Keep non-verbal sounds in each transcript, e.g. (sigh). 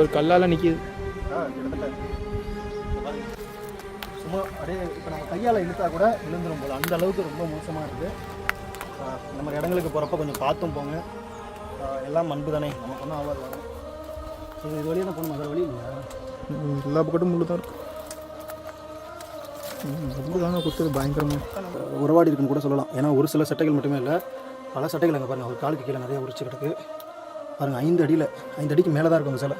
ஒரு கல்லால் நிற்கிது ஆ, கிட்டத்தட்ட. இங்க பாருங்க. சும்மா அப்படியே இப்போ நம்ம கையால் இழுத்தா கூட விழுந்துரும் போல. அந்த அளவுக்கு ரொம்ப மோசமாக இருக்குது நம்ம இடங்களுக்கு போகிறப்ப கொஞ்சம் பார்த்தும் போங்க. எல்லாம் மண்பு தானே நமக்கு ஒன்றும் ஆகாது வரும் ஸோ இது வழியாக தான் போகணும்? வேறு வழி இல்லையா? எல்லா பக்கட்டும் முள்ளு தான் இருக்கு. ம், முள்ளு தாங்க குத்துது பயங்கரமாக உறவாடி இருக்குன்னு கூட சொல்லலாம். ஏன்னா ஒரு சில சட்டைகள் மட்டுமே இல்லை பல சட்டைகள் அங்கே பாருங்கள் ஒரு காலுக்கு கீழே நிறைய உரிச்சு கிடக்கு. பாருங்கள் ஐந்து அடியில் ஐந்து அடிக்கு மேலே தான் இருக்கும் அந்த சிலை.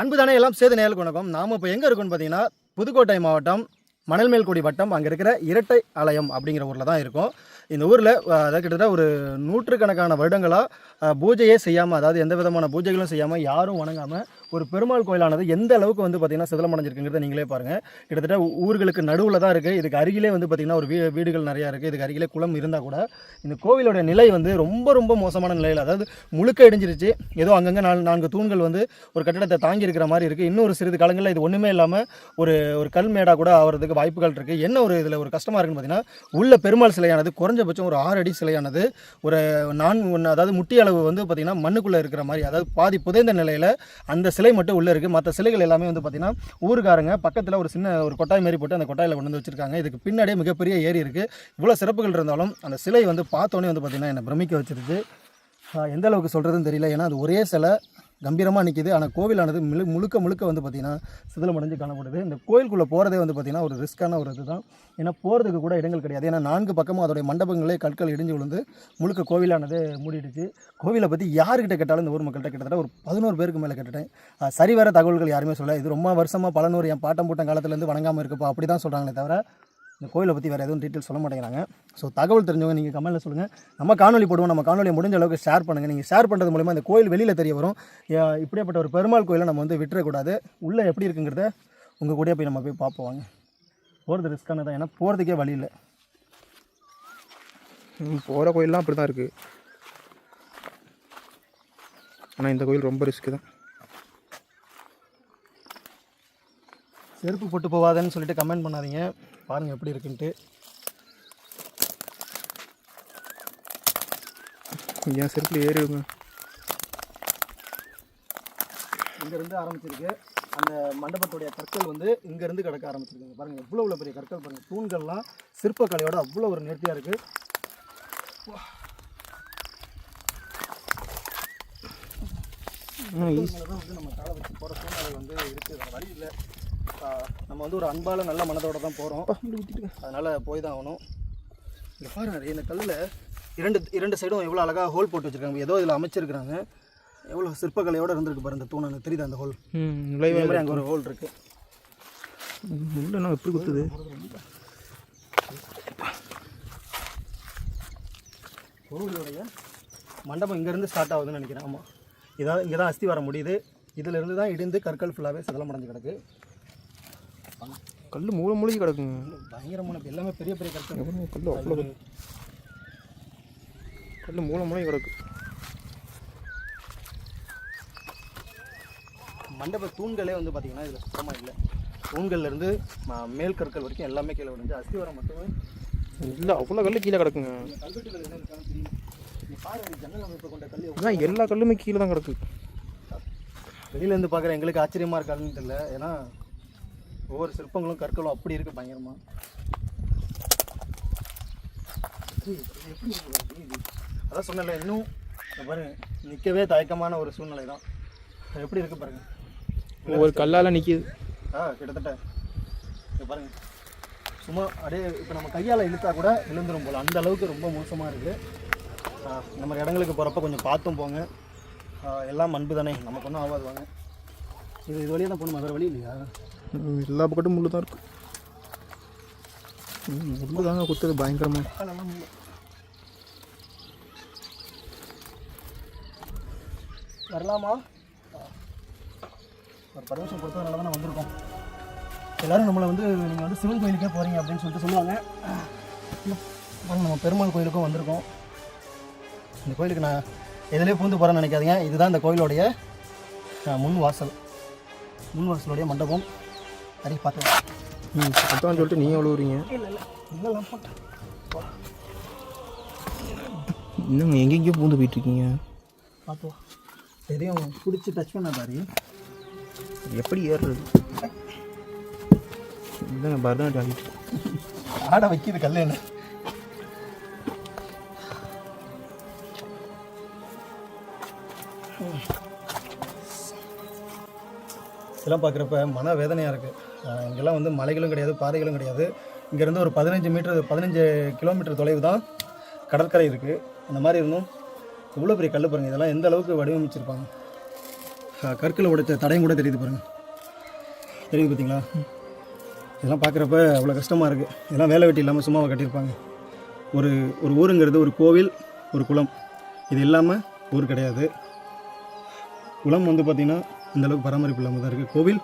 அன்பு தானே எல்லாம் சேது நேயலுக்கு வணக்கம். நாம் இப்போ எங்கே இருக்கோம்னு பார்த்தீங்கன்னா புதுக்கோட்டை மாவட்டம் மணல்மேல்குடி வட்டம் அங்கே இருக்கிற இரட்டை ஆலயம் அப்படிங்கிற ஊரில் தான் இருக்கும். இந்த ஊரில் அதாவது கிட்டத்தட்ட ஒரு நூற்றுக்கணக்கான வருடங்களாக பூஜையே செய்யாமல் அதாவது எந்த விதமான பூஜைகளும் செய்யாமல் யாரும் வணங்காமல் ஒரு பெருமாள் கோயிலானது எந்த அளவுக்கு வந்து பார்த்திங்கன்னா சிதலமடைஞ்சிருக்குங்கிறத நீங்களே பாருங்கள் கிட்டத்தட்ட ஊர்களுக்கு நடுவில் தான் இருக்குது இதுக்கு அருகிலே வந்து பார்த்திங்கன்னா ஒரு வீ வீடுகள் நிறையா இருக்குது இதுக்கு அருகிலே குளம் இருந்தால் கூட இந்த கோவிலோட நிலை வந்து ரொம்ப ரொம்ப மோசமான நிலையில் அதாவது முழுக்க இடிஞ்சிருச்சு. ஏதோ அங்கங்கே நாலு நான்கு தூண்கள் வந்து ஒரு கட்டடத்தை தாங்கி இருக்கிற மாதிரி இருக்குது இன்னொரு சிறிது காலங்களில் இது ஒன்றுமே இல்லாமல் ஒரு ஒரு கல் மேடாக கூட ஆகிறதுக்கு வாய்ப்புகள் இருக்குது என்ன ஒரு இதில் ஒரு கஷ்டமாக இருக்குன்னு பார்த்தீங்கன்னா உள்ள பெருமாள் சிலையானது குறைஞ்சபட்சம் ஒரு ஆறு அடி சிலையானது ஒரு நான் ஒன்று அதாவது முட்டி அளவு வந்து பார்த்திங்கன்னா மண்ணுக்குள்ளே இருக்கிற மாதிரி அதாவது பாதி புதைந்த நிலையில் அந்த சிலை சிலை மட்டும் உள்ளே இருக்குது மற்ற சிலைகள் எல்லாமே வந்து பார்த்திங்கன்னா ஊருக்காரங்க பக்கத்தில் ஒரு சின்ன ஒரு கொட்டாய் மாரி போட்டு அந்த கொட்டாயில் கொண்டு வந்து வச்சுருக்காங்க. இதுக்கு பின்னாடியே மிகப்பெரிய ஏரி இருக்குது இவ்வளோ சிறப்புகள் இருந்தாலும் அந்த சிலை வந்து பார்த்தோன்னே வந்து பார்த்திங்கன்னா என்னை பிரமிக்க வச்சிருச்சு எந்த அளவுக்கு சொல்கிறதுன்னு தெரியல. ஏன்னா அது ஒரே சிலை. கம்பீரமாக நிற்கிது ஆனால் கோவிலானது முழு முழுக்க முழுக்க வந்து பார்த்திங்கன்னா சிதிலமடைஞ்சு காணப்படுது. இந்த கோயிலுக்குள்ளே போகிறதே வந்து பார்த்திங்கன்னா ஒரு ரிஸ்க்கான ஒரு இதுதான். ஏன்னா போகிறதுக்கு கூட இடங்கள் கிடையாது. ஏன்னா நான்கு பக்கமும் அதோடைய மண்டபங்களே கற்கள் இடிஞ்சு விழுந்து முழுக்க கோவிலானது மூடிடுச்சு. கோவிலை பற்றி யாருக்கிட்ட கேட்டாலும் இந்த ஊர் மக்கள்கிட்ட கிட்டத்தட்ட ஒரு பதினோரு பேருக்கு மேலே கேட்டுட்டேன். சரி வர தகவல்கள் யாருமே சொல்ல இது ரொம்ப வருஷமாக பல நூறு என் பாட்டம் போட்ட காலத்துலேருந்து வணங்காமல் இருக்குப்பா. அப்படி தான் சொல்கிறாங்களே தவிர இந்த கோயிலை பற்றி வேறு எதுவும் டீட்டெயில் சொல்ல மாட்டேங்கிறாங்க. ஸோ தகவல் தெரிஞ்சவங்க நீங்கள் கமெண்ட்டில் சொல்லுங்கள் நம்ம காணொலி போடுவோம். நம்ம காணொலியை முடிஞ்ச அளவுக்கு ஷேர் பண்ணுங்கள் நீங்கள் ஷேர் பண்ணுறது மூலமா இந்த கோயில் வெளியில் தெரிய வரும். இப்படியாப்பட்ட ஒரு பெருமாள் கோயிலை நம்ம வந்து விட்டுறக்கூடாது. உள்ளே எப்படி இருக்குங்கிறத உங்கள் கூடயே போய் நம்ம போய் பார்ப்போம் வாங்க. போகிறது ரிஸ்க்கானது தான் ஏன்னா போகிறதுக்கே வழி இல்லை. போகிற கோயிலெலாம் அப்படி தான் இருக்குது ஆனால் இந்த கோயில் ரொம்ப ரிஸ்க்கு தான். செருப்பு போட்டு போவாதேன்னு சொல்லிட்டு கமெண்ட் பண்ணாதீங்க. பாருங்கள் எப்படி இருக்குன்ட்டு. என் செருப்பில் ஏறிடுங்க இங்கேருந்து ஆரம்பிச்சிருக்கு. அந்த மண்டபத்துடைய கற்கள் வந்து இங்கேருந்து கிடக்க ஆரம்பிச்சிருக்குங்க. பாருங்கள் எவ்வளோ இவ்வளோ பெரிய கற்கள் பாருங்கள் தூண்கள்லாம் சிற்பக்கலையோட அவ்வளோ ஒரு நேர்த்தியாக இருக்குது வந்து நம்ம காலை வச்சு போகிற சூழ்நிலை வந்து இருக்குது வழி இல்லை. நம்ம வந்து ஒரு அன்பால் நல்ல மனதோட தான் போகிறோம் அதனால் போய் தான் ஆகணும். இங்கே பாருங்க இந்த கல்லில் இரண்டு இரண்டு சைடும் எவ்வளோ அழகாக ஹோல் போட்டு வச்சுருக்காங்க. ஏதோ இதில் அமைச்சிருக்கிறாங்க. எவ்வளோ சிற்பக்கலையோடு இருந்திருக்கு பாருங்க இந்த தூண் அந்த தெரியுது அந்த ஹோல் மாதிரி அங்கே ஒரு ஹோல் இருக்குது எப்படி குத்துது? கோவிலுடைய மண்டபம் இங்கேருந்து ஸ்டார்ட் ஆகுதுன்னு நினைக்கிறேன். ஆமாம் இதான் இங்கே தான் அஸ்தி வர முடியுது. இதிலிருந்து தான் இடிந்து கற்கள் ஃபுல்லாகவே சதலமடைஞ்சு கிடக்கு. கல் மூளை மூழ்கி கிடக்குங்க. பயங்கரமான எல்லாமே பெரிய பெரிய கற்கள். எவ்வளோ கல் அவ்வளோ கல் மூளை மூழ்கி கிடக்கு. மண்டப தூண்களே வந்து பார்த்தீங்கன்னா இதில் சுத்தமாக இல்லை. தூண்கள்லேருந்து மேல் கற்கள் வரைக்கும் எல்லாமே கீழே விழுந்து அஸ்திவாரம் மட்டுமே இல்லை அவ்வளோ கல் கீழே கிடக்குங்க. கொண்ட கல் எல்லா கல்லுமே கீழே தான் கிடக்கு. வெளியிலேருந்து பார்க்குற எங்களுக்கு ஆச்சரியமாக இருக்காதுன்னு தெரியல. ஏன்னா ஒவ்வொரு சிற்பங்களும் கற்களும் அப்படி இருக்குது பயங்கரமாக அதான் சொன்னல இன்னும் பாருங்க நிற்கவே தயக்கமான ஒரு சூழ்நிலை தான் எப்படி இருக்கு பாருங்க. ஒரு கல்லால் நிற்கிது ஆ கிட்டத்தட்ட. இங்க பாருங்க. சும்மா அப்படியே இப்போ நம்ம கையால் இழுத்தா கூட விழுந்துரும் போல. அந்த அளவுக்கு ரொம்ப மோசமாக இருக்குது நம்ம இடங்களுக்கு போகிறப்ப கொஞ்சம் பார்த்தும் போங்க. எல்லாம் மண்பு தானே நமக்கு ஒன்றும் ஆகாது வாங்க. இது இது வழியாக தான் போகணுமா? வேறு வழி இல்லையா? எல்லா பக்கட்டும் முள்ளு தான் இருக்கு. ம், முள்ளு தாங்க குத்துது பயங்கரமாக. வரலாமா? ஒரு பர்மிஷன் கொடுத்ததுனால தான் வந்திருக்கோம். எல்லாரும் நம்மளை வந்து நீங்கள் வந்து சிவன் கோயிலுக்கே போகிறீங்க அப்படின்னு சொல்லிட்டு சொல்லுவாங்க. நம்ம பெருமாள் கோயிலுக்கும் வந்திருக்கோம். இந்த கோயிலுக்கு நான் எதிலே பூந்து போகிறேன்னு நினைக்காதீங்க. இதுதான் இந்த கோயிலுடைய முன் வாசல். முன் வாசலுடைய மண்டபம். சரி பார்த்தேன் ம் அதான் சொல்லிட்டு நீங்கள் எவ்வளோ வரீங்க இல்லை இல்லை. இல்லைலாம் போட்டேன் இன்னும் எங்கெங்கேயோ பூந்து போயிட்டு இருக்கீங்க பார்த்து எதையும் பிடிச்சி டச் பண்ண பாரு. எப்படி ஏறுறது? இதுதாங்க பரதநாட்டியம் ஆட வைக்கிது கல் இதெல்லாம் பார்க்குறப்ப மன வேதனையாக இருக்குது இங்கெல்லாம் வந்து மலைகளும் கிடையாது பாதைகளும் கிடையாது. இங்கேருந்து ஒரு பதினஞ்சு மீட்டர் பதினஞ்சு கிலோமீட்டர் தொலைவு தான் கடற்கரை இருக்குது அந்த மாதிரி இருந்தும் இவ்வளோ பெரிய கல் பாருங்கள் இதெல்லாம் எந்த அளவுக்கு வடிவமைச்சிருப்பாங்க? கற்களை உடைச்ச தடையும் கூட தெரியுது பாருங்கள் தெரியுது பார்த்தீங்களா இதெல்லாம் பார்க்குறப்ப அவ்வளோ கஷ்டமாக இருக்குது இதெல்லாம் வேலை வெட்டி இல்லாமல் சும்மாவை கட்டியிருப்பாங்க. ஒரு ஒரு ஊருங்கிறது ஒரு கோவில் ஒரு குளம். இது இல்லாமல் ஊர் கிடையாது. குளம் வந்து பார்த்திங்கன்னா இந்த அளவுக்கு பராமரிப்பு இல்லாமல் தான் இருக்குது கோவில்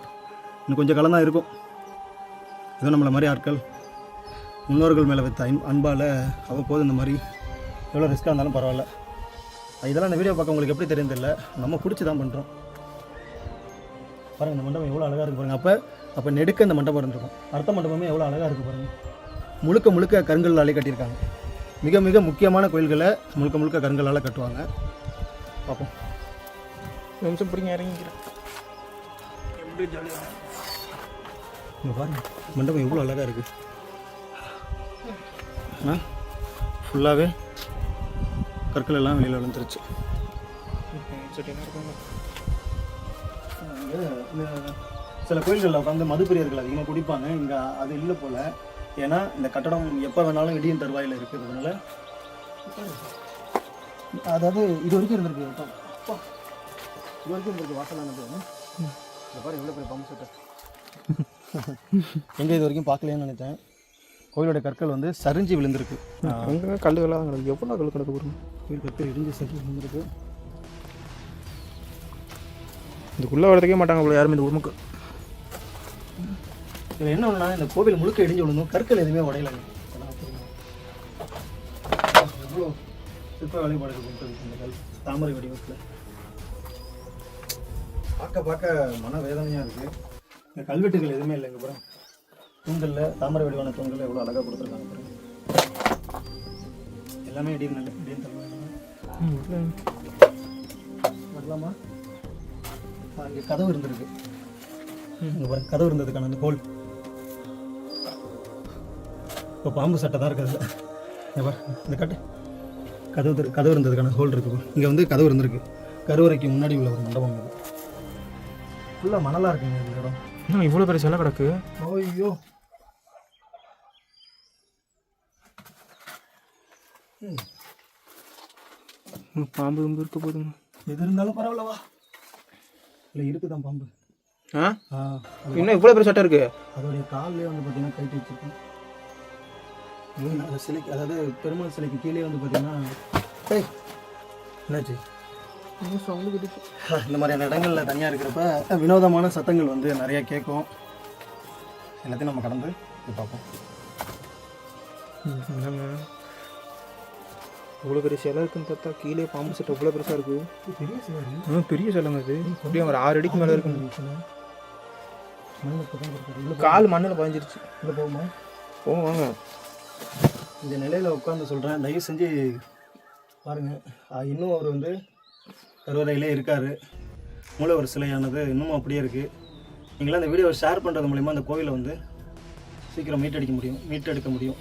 இன்னும் கொஞ்சம் காலம் தான் இருக்கும். ஏதோ நம்மளை மாதிரி ஆட்கள் முன்னோர்கள் மேலே வைத்த அன் அன்பால் அவ்வப்போது இந்த மாதிரி எவ்வளோ ரிஸ்க்காக இருந்தாலும் பரவாயில்ல. இதெல்லாம் இந்த வீடியோ பார்க்க உங்களுக்கு எப்படி தெரியும் தெரியல. நம்ம பிடிச்சி தான் பண்ணுறோம் பாருங்கள் இந்த மண்டபம் எவ்வளோ அழகாக இருக்குது பாருங்கள் அப்போ அப்போ நெடுக்க இந்த மண்டபம் இருந்திருக்கும். அடுத்த மண்டபமே எவ்வளோ அழகாக இருக்குது பாருங்கள் முழுக்க முழுக்க கருங்கல்லாலே கட்டியிருக்காங்க. மிக மிக முக்கியமான கோயில்களை முழுக்க முழுக்க கருங்கல்லால் கட்டுவாங்க. பார்ப்போம். நிமிஷம் பிடிங்க இறங்கிக்கிறேன். எப்படி ஜாலியாக இங்கே பாருங்க மண்டபம் எவ்வளோ அழகாக இருக்குது ஆ? ஃபுல்லாகவே கற்கள் எல்லாம் வெளியில் விழுந்துருச்சு. சில கோயில்களில் உட்காந்து மதுப்பிரியர்கள் அதிகமாக குடிப்பாங்க. இங்கே அது இல்லை போல். ஏன்னா இந்த கட்டடம் எப்போ வேணாலும் இடியும் தருவாயில் இருக்கிறதுனால. அதாவது இது வரைக்கும் இருந்திருக்கு. அப்பா. இது வரைக்கும் இருந்திருக்கு வாசலானது இந்த பாரு எவ்வளோ பெரிய பம்பு செட்டு எங்கே இது வரைக்கும் பார்க்கலையேன்னு நினைத்தேன். கோயிலோட கற்கள் வந்து சரிஞ்சு விழுந்திருக்கு. அங்கே கல்லுகளாக கிடக்கு எவ்வளோ கல் கிடக்கு பாருங்க. கோயில் கற்கள் இடிஞ்சு சரிஞ்சு விழுந்திருக்கு. இதுக்குள்ளே வரதுக்கே மாட்டாங்க அவ்வளோ யாருமே இந்த உமக்கு இதில் என்ன ஒன்றுனா இந்த கோவில் முழுக்க இடிஞ்சு விழுந்தும் கற்கள் எதுவுமே உடையலைங்க எவ்வளோ சிற்ப வழிபாடுகள் கொடுத்தது இந்த கல் தாமரை வடிவத்தில். பார்க்க பார்க்க மன வேதனையாக இருக்குது இந்த கல்வெட்டுகள் எதுவுமே இல்லைங்க பாருங்க. தூண்களில் தாமரை வடிவான தூண்கள் எவ்வளோ அழகாக கொடுத்துருக்காங்க பாருங்க. எல்லாமே இடியும் நல்ல இடியும் தருவாங்க. வரலாமா? அங்கே கதவு இருந்திருக்கு. இங்கே பாருங்க கதவு இருந்ததுக்கான அந்த ஹோல் இப்போ பாம்பு சட்டை தான் இருக்குது அதில். இந்த கட்டு. கதவு கதவு இருந்ததுக்கான ஹோல் இருக்கு இங்கே வந்து கதவு இருந்திருக்கு. கருவறைக்கு முன்னாடி உள்ள ஒரு மண்டபம் இது. ஃபுல்லாக மணலாக இருக்குங்க இந்த இடம். இன்னும் இவ்வளோ பெரிய சிலை கிடக்கு? ஐயோ. பாம்பு கிம்பு இருக்க போதுங்க. எது இருந்தாலும் பரவாயில்லவா இல்லை இருக்குதான் பாம்பு. ஆ? இன்னும் இவ்வளோ பெரிய சட்டை இருக்கு? அதோடைய கால்லேயே வந்து பார்த்தீங்கன்னா கைட்டு வச்சிருக்கேன். சிலைக்கு அதாவது பெருமாள் சிலைக்கு கீழே வந்து பார்த்தீங்கன்னா என்னாச்சு? சவுண்டு கிட்டுச்சு. இந்த மாதிரியான இடங்களில் தனியாக இருக்கிறப்ப வினோதமான சத்தங்கள் வந்து நிறைய கேட்கும். எல்லாத்தையும் நம்ம கடந்து பார்ப்போம். இவ்வளோ பெரிய சிலை இருக்குன்னு பார்த்தா கீழே பாம்பு சட்டை இவ்வளோ பெருசாக இருக்கு. பெரிய சிலை பெரிய சிலைங்க அது அப்படியே ஒரு ஆறு அடிக்கு மேலே உள்ள கால் மண்ணில் பதிஞ்சிருச்சு உள்ள போகுமா போங்க வாங்க. இந்த நிலையில் உட்காந்து சொல்கிறேன் தயவு செஞ்சு பாருங்கள் இன்னும் அவர் வந்து கருவறையிலே இருக்கார். மூலவர் ஒரு சிலையானது இன்னமும் அப்படியே இருக்குது நீங்களாம் அந்த வீடியோவை ஷேர் பண்ணுறது மூலிமா அந்த கோவிலை வந்து சீக்கிரம் மீட்டடிக்க முடியும் மீட்டெடுக்க முடியும்.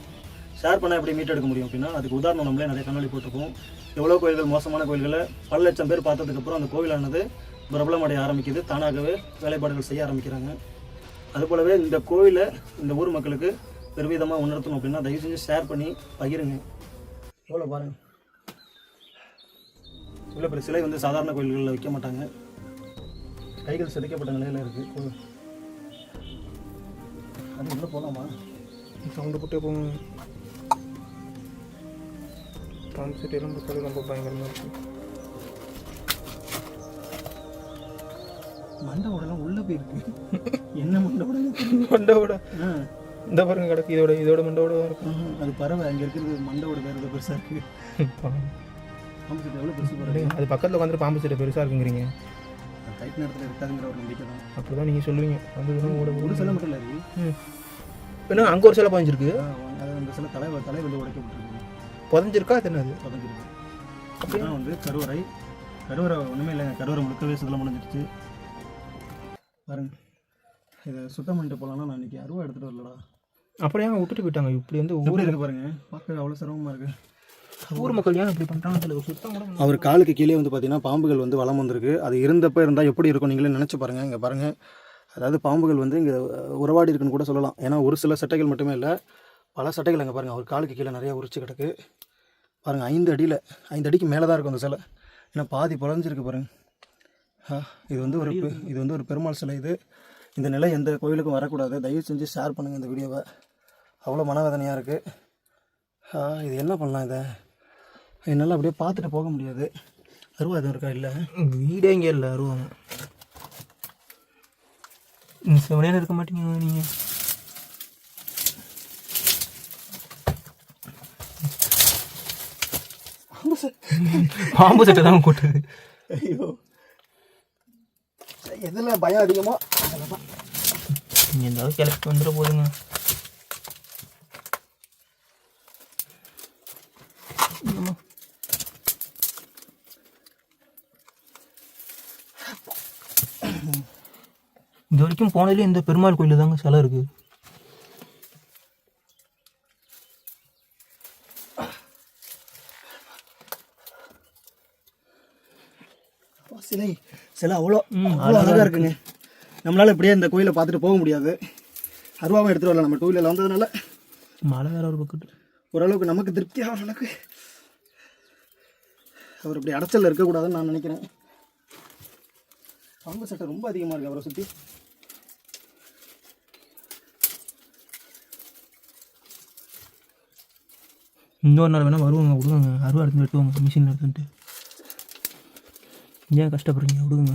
ஷேர் பண்ணால் எப்படி மீட்டெடுக்க முடியும் அப்படின்னா அதுக்கு உதாரணம் நம்மளே நிறைய கண்ணாடி போட்டிருக்கோம். எவ்வளோ கோயில்கள் மோசமான கோயில்களை பல லட்சம் பேர் பார்த்ததுக்கப்புறம் அந்த கோவிலானது பிரபலமடைய ஆரம்பிக்குது. தானாகவே வேலைப்பாடுகள் செய்ய ஆரம்பிக்கிறாங்க. அதுபோலவே இந்த கோவிலை இந்த ஊர் மக்களுக்கு பெருவிதமாக உணர்த்தணும் அப்படின்னா தயவு செஞ்சு ஷேர் பண்ணி பகிருங்க. எவ்வளோ பாருங்கள் இவ்வளோ பெரிய சிலை வந்து சாதாரண கோயில்களில் வைக்க மாட்டாங்க. கைகள் சிதைக்கப்பட்ட நிலையில் இருக்குது அது உள்ளே போகலாமா சவுண்டு போட்டே போங்க. பாம்பு சட்டை எல்லாம் பார்த்தாலே ரொம்ப பயங்கரமாக இருக்கு. மண்டை உடலாம் உள்ளே போயிருக்கு. என்ன மண்டை உடல் மண்டோட ஆ. இந்த பாருங்க கிடக்கு இதோட இதோட மண்டோட தான் இருக்கும். அது பறவை. அங்கே இருக்கிறது மண்டோட வேறு ஏதோ பெருசாக இருக்குது கிட்ட எவ்வளோ பெருசு பாருங்க அது பக்கத்தில் உட்காந்துட்டு பாம்பு சட்டை பெருசாக இருக்குங்கிறீங்க. டைட் நேரத்தில் இருக்காதுங்கிற ஒரு நம்பிக்கை தான். அப்படி தான் நீங்கள் சொல்லுவீங்க அந்த ஓட ஒரு சிலை மட்டும் இல்லை. ம் என்ன அங்கே ஒரு சிலை பதிஞ்சிருக்கு? ஆ, அது அந்த சில தலை தலை வந்து உடைக்கப்பட்டிருக்கு புதஞ்சிருக்கா? அது என்னது? புதஞ்சிருக்கு இதுதான் வந்து கருவறை. கருவறை ஒன்றுமே இல்லைங்க. கருவறை முழுக்கவே சுத்தலாம் முடிஞ்சிடுச்சு பாருங்க. இதை சுத்தம் பண்ணிட்டு போகலான்னா நான் இன்னைக்கு அருவா எடுத்துகிட்டு வரலடா. அப்படியே? விட்டுட்டு போயிட்டாங்க. இப்படி வந்து எப்படி இருக்கு பாருங்க. பார்க்க அவ்வளோ சிரமமாக இருக்கு. ஊர் மக்கள் ஏன் இப்படி பண்ணுறாங்க சுத்தம் அவர் காலுக்கு கீழே வந்து பார்த்தீங்கன்னா பாம்புகள் வந்து வளம் வந்திருக்கு. அது இருந்தப்ப இருந்தால் எப்படி இருக்கும் நீங்களே நினச்சி பாருங்கள் இங்கே பாருங்கள் அதாவது பாம்புகள் வந்து இங்கே உறவாடி இருக்குன்னு கூட சொல்லலாம். ஏன்னா ஒரு சில சட்டைகள் மட்டுமே இல்லை பல சட்டைகள் அங்கே பாருங்கள் அவர் காலுக்கு கீழே நிறைய உரிச்சு கிடக்கு. பாருங்கள் ஐந்து அடியில் ஐந்து அடிக்கு மேலே தான் இருக்கும் அந்த சிலை. ஏன்னா பாதி புலஞ்சிருக்கு பாருங்கள் இது வந்து ஒரு இது வந்து ஒரு பெருமாள் சிலை இது. இந்த நிலை எந்த கோயிலுக்கும் வரக்கூடாது. தயவு செஞ்சு ஷேர் பண்ணுங்கள் இந்த வீடியோவை அவ்வளோ மனவேதனையாக இருக்குது இது என்ன பண்ணலாம் இதை? என்னால் அப்படியே பார்த்துட்டு போக முடியாது. அருவா எதுவும் இருக்கா இல்லை? வீடே இங்கே இல்லை அருவாங்க நீங்கள் செவனே இருக்க மாட்டீங்க நீங்கள் பாம்பு சட்டை தான் கூட்டுது ஐயோ. எதில் பயம் அதிகமாக அதில் தான் நீங்கள் எந்த கிளப்பி வந்துட போதுங்க இது வரைக்கும் போனதுலேயே இந்த பெருமாள் கோயில் தாங்க சிலை இருக்குது சிலை சிலை அவ்வளோ அவ்வளோ அழகாக இருக்குங்க நம்மளால் இப்படியே இந்த கோயிலை பார்த்துட்டு போக முடியாது. அருவாவை எடுத்துகிட்டு வரல நம்ம டூ வீலரில் வந்ததுனால மழை வேற ஒரு பக்கத்து ஓரளவுக்கு நமக்கு திருப்தியாக அளவுக்கு அவர் இப்படி அடைச்சல் இருக்கக்கூடாதுன்னு நான் நினைக்கிறேன். பாம்பு சட்டை ரொம்ப அதிகமாக இருக்குது அவரை சுற்றி இன்னொரு நாள் வேணால் வருவாங்க விடுவாங்க அருவா எடுத்து வெட்டுவாங்க மிஷின் எடுத்துட்டு ஏன் கஷ்டப்படுறீங்க? விடுங்க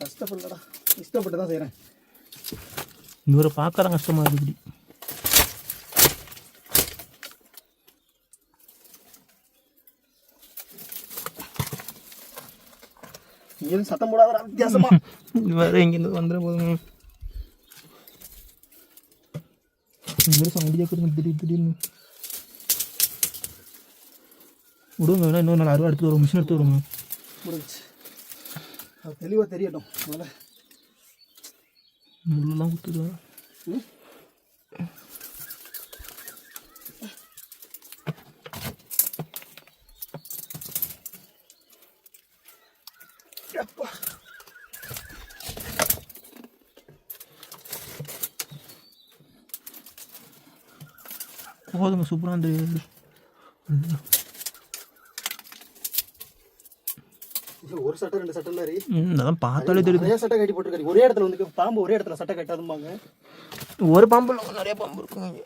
கஷ்டப்படலடா. இஷ்டப்பட்டு தான் செய்கிறேன் இவரை பார்க்க தான் கஷ்டமாக இருக்குது. இப்படி இங்கேயும் சத்தம் போடாத வித்தியாசமா. (laughs) வேற எங்கேருந்து வந்துட போதுங்க. பெருசாக வண்டியாக கொடுங்க. திடீர் திடீர்னு. விடுங்க வேணா இன்னொரு நாள் அருவா எடுத்து வருவோம். மிஷின் எடுத்து வருவோங்க முடிஞ்சுச்சு. அது தெளிவாக தெரியட்டும். முதல்ல. முள்ளெல்லாம்? எப்பா. போதுங்க சூப்பராக அந்த ஒரு சட்டை ரெண்டு சட்டை இல்லை ம், அதான் பார்த்தாலே தெரியுது. நிறைய சட்டை கட்டி போட்டுருக்காரு. ஒரே இடத்துல வந்து பாம்பு ஒரே இடத்துல சட்டை கட்டாதும்பாங்க. ஒரு பாம்பு இல்லை நிறைய பாம்பு இருக்குங்க இங்கே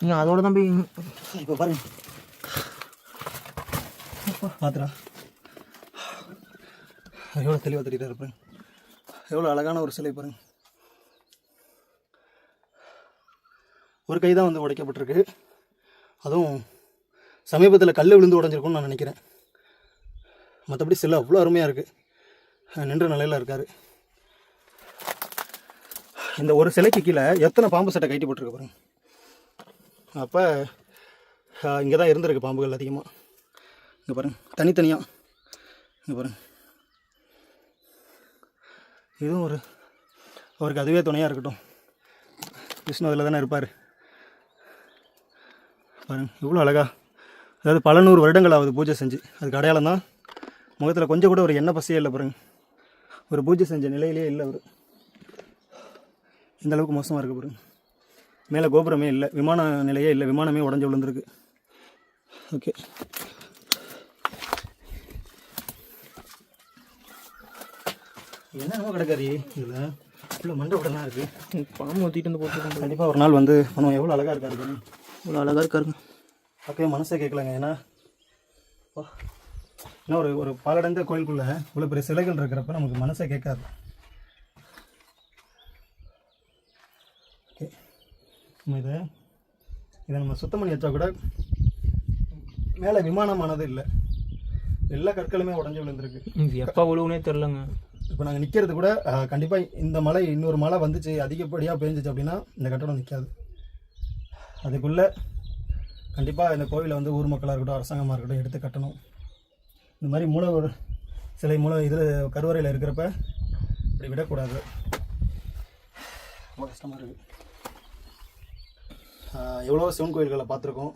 நீங்கள் அதோட தான் போய் இப்போ பாருங்க. பாத்துடா எவ்வளோ தெளிவாக தெரியுதா இருப்பேன். எவ்வளோ அழகான ஒரு சிலை பாருங்க. ஒரு கை தான் வந்து உடைக்கப்பட்டிருக்கு. அதுவும் சமீபத்தில் கல் விழுந்து உடஞ்சிருக்கும்னு நான் நினைக்கிறேன். மற்றபடி சிலை அவ்வளோ அருமையாக இருக்குது நின்ற நிலையில் இருக்கார். இந்த ஒரு சிலைக்கு கீழே எத்தனை பாம்பு சட்டை கட்டி போட்டிருக்கு பாருங்க. அப்போ இங்கே தான் இருந்திருக்கு பாம்புகள் அதிகமாக இங்கே பாருங்க தனித்தனியாக இங்கே பாருங்க. இதுவும் ஒரு அவருக்கு அதுவே துணையாக இருக்கட்டும். விஷ்ணு அதில் தானே இருப்பார். பாருங்க இவ்வளோ அழகா அதாவது பல நூறு வருடங்கள் ஆகுது பூஜை செஞ்சு அதுக்கு அடையாளம் தான். முகத்தில் கொஞ்சம் கூட ஒரு எண்ணெய் பசியே இல்லை பாருங்க. ஒரு பூஜை செஞ்ச நிலையிலே இல்லை அவர். இந்த அளவுக்கு மோசமாக இருக்கு பாருங்க. மேலே கோபுரமே இல்லை விமான நிலையே இல்லை விமானமே உடஞ்சி விழுந்திருக்கு. ஓகே. என்னென்னமோ கிடக்காரி இதில். இவ்வளோ மண்டை உடலாம் இருக்குது பாம்பு ஊற்றிட்டு வந்து போட்டுருக்கோம் கண்டிப்பாக ஒரு நாள் வந்து பண்ணுவோம் எவ்வளோ அழகாக இருக்காரு பாருங்க. இவ்வளோ அழகாக இருக்காருங்க. அப்பயே மனசே கேட்கலங்க. ஏன்னா. ஏன்னா ஒரு ஒரு பாலடைந்த கோயிலுக்குள்ளே இவ்வளோ பெரிய சிலைகள் இருக்கிறப்ப நமக்கு மனசே கேட்காது. ஓகே. நம்ம இதை இதை நம்ம சுத்தம் பண்ணி வச்சா கூட மேலே விமானமானது இல்லை. எல்லா கற்களுமே உடஞ்சி விழுந்திருக்கு. இது எப்போ விழுவுனே தெரிலங்க இப்போ நாங்கள் நிற்கிறது கூட கண்டிப்பாக இந்த மழை இன்னொரு மழை வந்துச்சு அதிகப்படியாக பெஞ்சிச்சு அப்படின்னா இந்த கட்டடம் நிற்காது அதுக்குள்ளே கண்டிப்பாக இந்த கோவிலை வந்து ஊர் மக்களாக இருக்கட்டும் அரசாங்கமாக இருக்கட்டும் எடுத்து கட்டணும். இந்த மாதிரி மூல ஒரு சிலை மூல இதில் கருவறையில் இருக்கிறப்ப இப்படி விடக்கூடாது. ரொம்ப கஷ்டமாக இருக்குது எவ்வளோ சிவன் கோயில்களை பார்த்துருக்கோம்.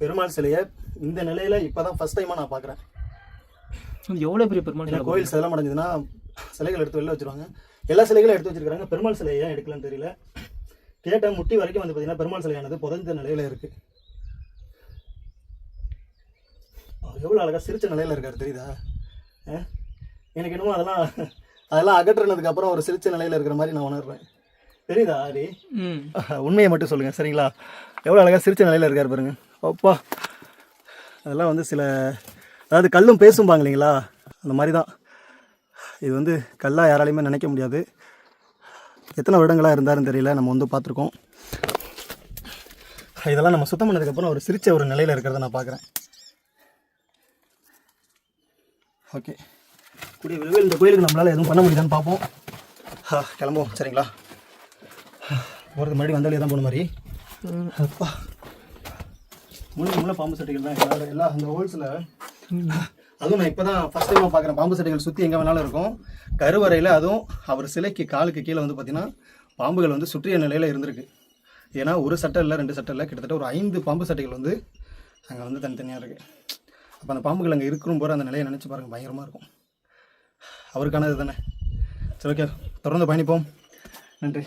பெருமாள் சிலையை இந்த நிலையில் இப்போ தான் ஃபஸ்ட் டைமாக நான் பார்க்குறேன். எவ்வளோ பெரிய பெருமாள் கோயில் சிதலம் அடைஞ்சதுன்னா சிலைகள் எடுத்து வெளில வச்சிருவாங்க. எல்லா சிலைகளும் எடுத்து வச்சிருக்காங்க பெருமாள் சிலையை ஏன் எடுக்கலன்னு தெரியல. கேட்ட முட்டி வரைக்கும் வந்து பார்த்தீங்கன்னா பெருமாள் சிலையானது புதைஞ்ச நிலையில இருக்கு. அவர் எவ்வளோ அழகா சிரிச்ச நிலையில இருக்காரு தெரியுதா? எனக்கு என்னமோ அதெல்லாம் அதெல்லாம் அகற்றுனதுக்கு அப்புறம் ஒரு சிரிச்ச நிலையில இருக்கிற மாதிரி நான் உணர்றேன். தெரியுதா ஆரி உண்மையை மட்டும் சொல்லுங்க சரிங்களா? எவ்வளோ அழகா சிரிச்ச நிலையில இருக்காரு பாருங்க. அப்பா. அதெல்லாம் வந்து சில அதாவது கல்லும் பேசும்பாங்க இல்லைங்களா? அந்த மாதிரி தான் இது வந்து கல்லாக யாராலையுமே நினைக்க முடியாது. எத்தனை வருடங்களாக இருந்தாருன்னு தெரியல. நம்ம வந்து பார்த்துருக்கோம். இதெல்லாம் நம்ம சுத்தம் பண்ணதுக்கப்புறம் ஒரு சிரிச்ச ஒரு நிலையில் இருக்கிறத நான் பார்க்குறேன். ஓகே. கூடிய விரைவில் இந்த கோயிலுக்கு நம்மளால் எதுவும் பண்ண முடியுதான்னு பார்ப்போம். கிளம்புவோம். சரிங்களா? போகிறதுக்கு முன்னாடி வந்தாலே தான் போன மாதிரி. அப்பா. முழு முழு பாம்பு சட்டைகள் தான். எல்லாரும் எல்லா அந்த ஹோல்ஸில் அதுவும் நான் இப்போ தான் ஃபஸ்ட் டைமாக பார்க்குறேன் பாம்பு சட்டைகள் சுற்றி எங்கே வேணாலும் இருக்கும். கருவறையில் அதுவும் அவர் சிலைக்கு காலுக்கு கீழே வந்து பார்த்தீங்கன்னா பாம்புகள் வந்து சுற்றிய நிலையில் இருந்திருக்கு. ஏன்னா ஒரு சட்டை இல்லை ரெண்டு சட்டை இல்லை கிட்டத்தட்ட ஒரு ஐந்து பாம்பு சட்டைகள் வந்து அங்கே வந்து தனித்தனியாக இருக்குது அப்போ அந்த பாம்புகள் அங்கே இருக்கிற போகிற அந்த நிலையை நினச்சி பாருங்கள் பயங்கரமாக இருக்கும். அவருக்கானது தானே. சரி ஓகே தொடர்ந்து பயணிப்போம். நன்றி.